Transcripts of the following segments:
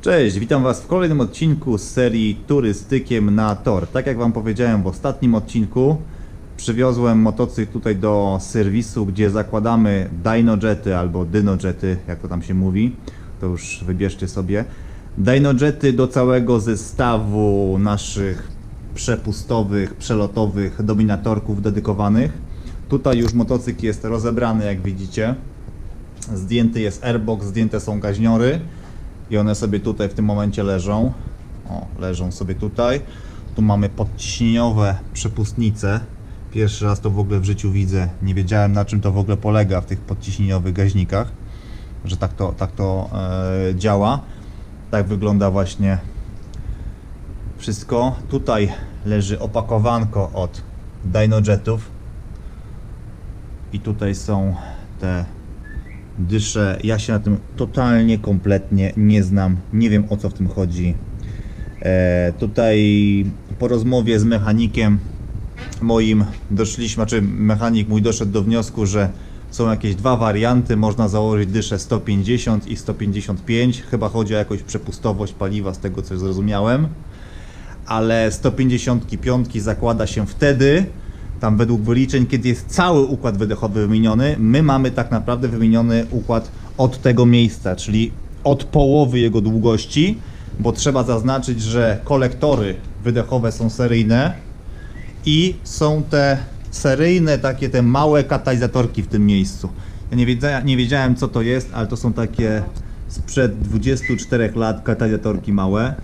Cześć, witam Was w kolejnym odcinku z serii Turystykiem na Tor. Tak jak Wam powiedziałem w ostatnim odcinku, przywiozłem motocykl tutaj do serwisu, gdzie zakładamy Dynojety albo Dynojety, jak to tam się mówi, to już wybierzcie sobie. Dynojety do całego zestawu naszych przepustowych, przelotowych dominatorków dedykowanych. Tutaj już motocykl jest rozebrany, jak widzicie. Zdjęty jest airbox, zdjęte są gaźniory i one sobie tutaj w tym momencie leżą. O, leżą sobie tutaj. Tu mamy podciśnieniowe przepustnice. Pierwszy raz to w ogóle w życiu widzę. Nie wiedziałem na czym to w ogóle polega w tych podciśnieniowych gaźnikach, że tak to, tak to e, działa. Tak wygląda właśnie wszystko. Tutaj leży opakowanko od Dynojetów. I tutaj są te dyszę. Ja się na tym totalnie, kompletnie nie znam. Nie wiem o co w tym chodzi. E, tutaj po rozmowie z mechanikiem moim doszliśmy, znaczy mechanik mój doszedł do wniosku, że są jakieś dwa warianty. Można założyć dyszę 150 i 155. Chyba chodzi o jakąś przepustowość paliwa, z tego co zrozumiałem. Ale 155 zakłada się wtedy, tam według wyliczeń, kiedy jest cały układ wydechowy wymieniony, my mamy tak naprawdę wymieniony układ od tego miejsca, czyli od połowy jego długości, bo trzeba zaznaczyć, że kolektory wydechowe są seryjne i są te seryjne, takie te małe katalizatorki w tym miejscu. Ja nie wiedziałem, nie wiedziałem co to jest, ale to są takie sprzed 24 lat katalizatorki małe.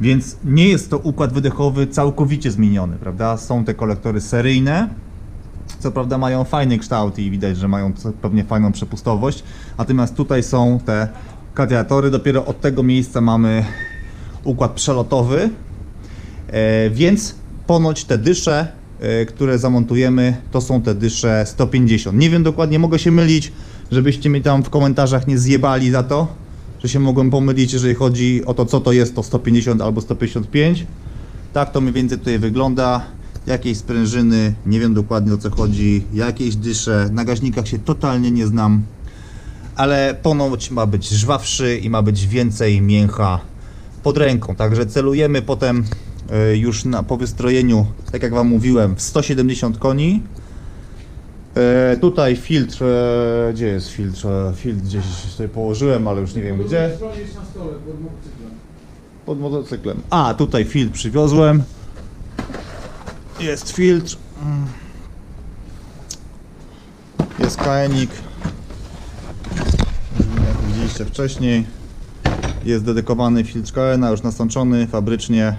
Więc nie jest to układ wydechowy całkowicie zmieniony, prawda? Są te kolektory seryjne, co prawda mają fajny kształt i widać, że mają pewnie fajną przepustowość. Natomiast tutaj są te kadiatory, dopiero od tego miejsca mamy układ przelotowy, e, więc ponoć te dysze, e, które zamontujemy, to są te dysze 150. Nie wiem dokładnie, mogę się mylić, żebyście mi tam w komentarzach nie zjebali za to, że się mogłem pomylić, jeżeli chodzi o to, co to jest to 150 albo 155. Tak to mniej więcej tutaj wygląda. Jakieś sprężyny, nie wiem dokładnie o co chodzi, jakieś dysze, na gaźnikach się totalnie nie znam, ale ponoć ma być żwawszy i ma być więcej mięcha pod ręką. Także celujemy potem y, już na, po wystrojeniu, tak jak Wam mówiłem, w 170 koni. E, tutaj filtr, e, gdzie jest filtr? Filtr gdzieś sobie położyłem, ale już nie wiem gdzie. pod motocyklem. Pod motocyklem. A, tutaj filtr przywiozłem. Jest filtr. Mm. Jest kajenik. Jak widzieliście wcześniej. Jest dedykowany filtr KN, już nasączony fabrycznie.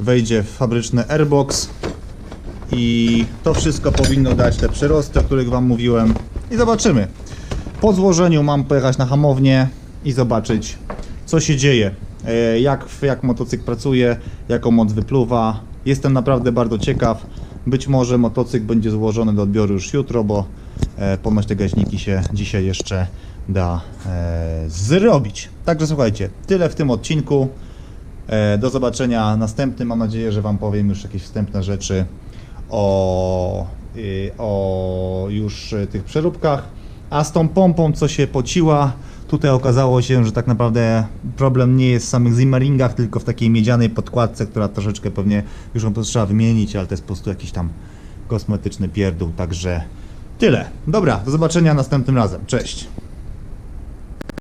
Wejdzie w fabryczny airbox. I to wszystko powinno dać te przyrosty, o których Wam mówiłem. I zobaczymy. Po złożeniu mam pojechać na hamownię i zobaczyć, co się dzieje. E, Jak, jak motocykl pracuje, jaką moc wypluwa. Jestem naprawdę bardzo ciekaw. Być może motocykl będzie złożony do odbioru już jutro, bo e, ponoć te gaźniki się dzisiaj jeszcze da e, zrobić. Także słuchajcie, tyle w tym odcinku. Do zobaczenia następnym. Mam nadzieję, że Wam powiem już jakieś wstępne rzeczy o, y, o już y, tych przeróbkach. A z tą pompą, co się pociła, tutaj okazało się, że tak naprawdę problem nie jest w samych zimmeringach, tylko w takiej miedzianej podkładce, która troszeczkę pewnie już ją trzeba wymienić, ale to jest po prostu jakiś tam kosmetyczny pierdół. Także tyle. Dobra, do zobaczenia następnym razem. Cześć.